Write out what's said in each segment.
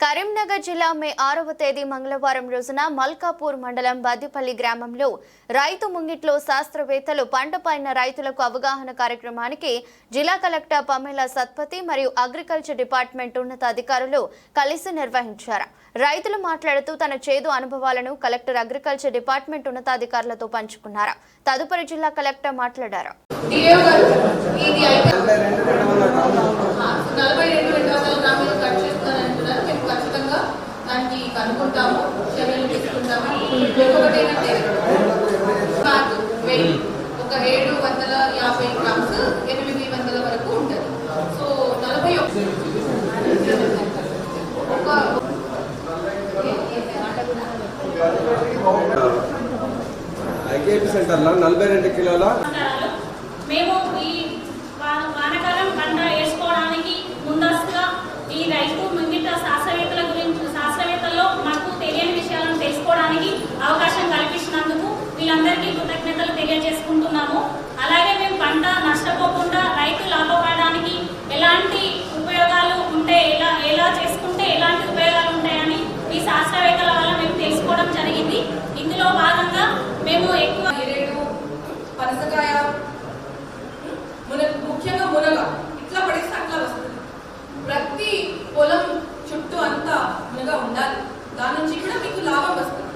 కరీంనగర్ జిల్లా మే ఆరవ తేదీ మంగళవారం రోజున మల్కాపూర్ మండలం బద్దిపల్లి గ్రామంలో రైతు ముంగిట్లో శాస్త్రవేత్తలు పంట పైన రైతులకు అవగాహన కార్యక్రమానికి జిల్లా కలెక్టర్ పమేలా సత్పతి మరియు అగ్రికల్చర్ డిపార్ట్మెంట్ ఉన్నతాధికారులు కలిసి నిర్వహించారు. రైతులు మాట్లాడుతూ తన చేదు అనుభవాలను కలెక్టర్ అగ్రికల్చర్ డిపార్ట్మెంట్ ఉన్నతాధికారులతో పంచుకున్నారు. తదుపరి జిల్లా కలెక్టర్ మాట్లాడారు డిఏఓ గారు ఇది అయితే నలభై రెండు రెండు వందల గ్రాములు కట్ చేస్తారంటున్నారు మేము ఖచ్చితంగా దానికి కనుక్కుంటాము చర్యలు తీసుకుంటాము ఇంకొకటి ఏంటంటే నాకు వెయిట్ ఒక ఏడు వందల యాభై గ్రామ్స్ ఎనిమిది వందల వరకు ఉంటుంది. సో నలభై ఒక ఐకేపీ సెంటర్లో నలభై రెండు కిలోల మేము ఈ భాగంగా మేము ఎక్కువ ఎరేడు పనసకాయ మున ముఖ్యంగా మునగ ఇట్లా పడేస్తే అట్లా వస్తుంది. ప్రతి పొలం చుట్టూ అంతా మునగ ఉండాలి. దాని నుంచి కూడా మీకు లాభం వస్తుంది.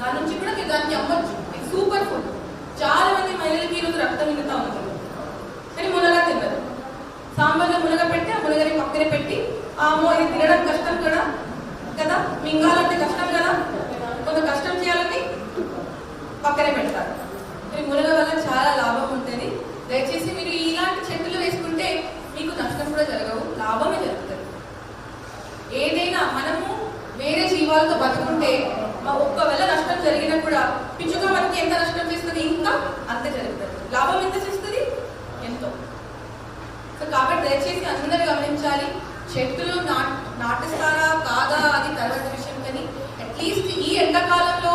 దాని నుంచి కూడా మీరు దాన్ని అమ్మొచ్చు. మీకు సూపర్ ఫుడ్. చాలా మంది మహిళలకి ఈరోజు రక్తహీనత ఉంటుంది కానీ మునగ తినరు. సాంబార్లో మునగ పెట్టి ఆ మునగని పక్కనే పెట్టి ఆ ఇది తినడం కష్టం కదా? కదా? మింగాలంటే కష్టం కదా కొంత కష్టం చేయాలని పక్కనే పెడతారు. మీరు మునగ వల్ల చాలా లాభం ఉంటుంది. దయచేసి మీరు ఇలాంటి చెట్లు వేసుకుంటే మీకు నష్టం కూడా జరగవు లాభమే జరుగుతుంది. ఏదైనా మనము వేరే జీవాలతో బతుకుంటే మా ఒక్కవేళ నష్టం జరిగినా కూడా పిచ్చుక మనకి ఎంత నష్టం చేస్తుంది? ఇంకా అంతే జరుగుతుంది. లాభం ఎంత చేస్తుంది? ఎంతో. సో కాబట్టి దయచేసి అందరూ గమనించాలి చెట్లు నాట్ నాటిస్తారా కాదా అది తర్వాత విషయం కానీ అట్లీస్ట్ ఈ ఎండాకాలంలో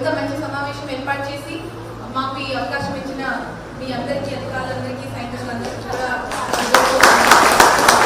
సో ఎంత మంచి సమావేశం ఏర్పాటు చేసి మాకు ఈ అవకాశం ఇచ్చిన మీ అందరికీ అధికారులందరికీ సైంటిస్టులందరికీ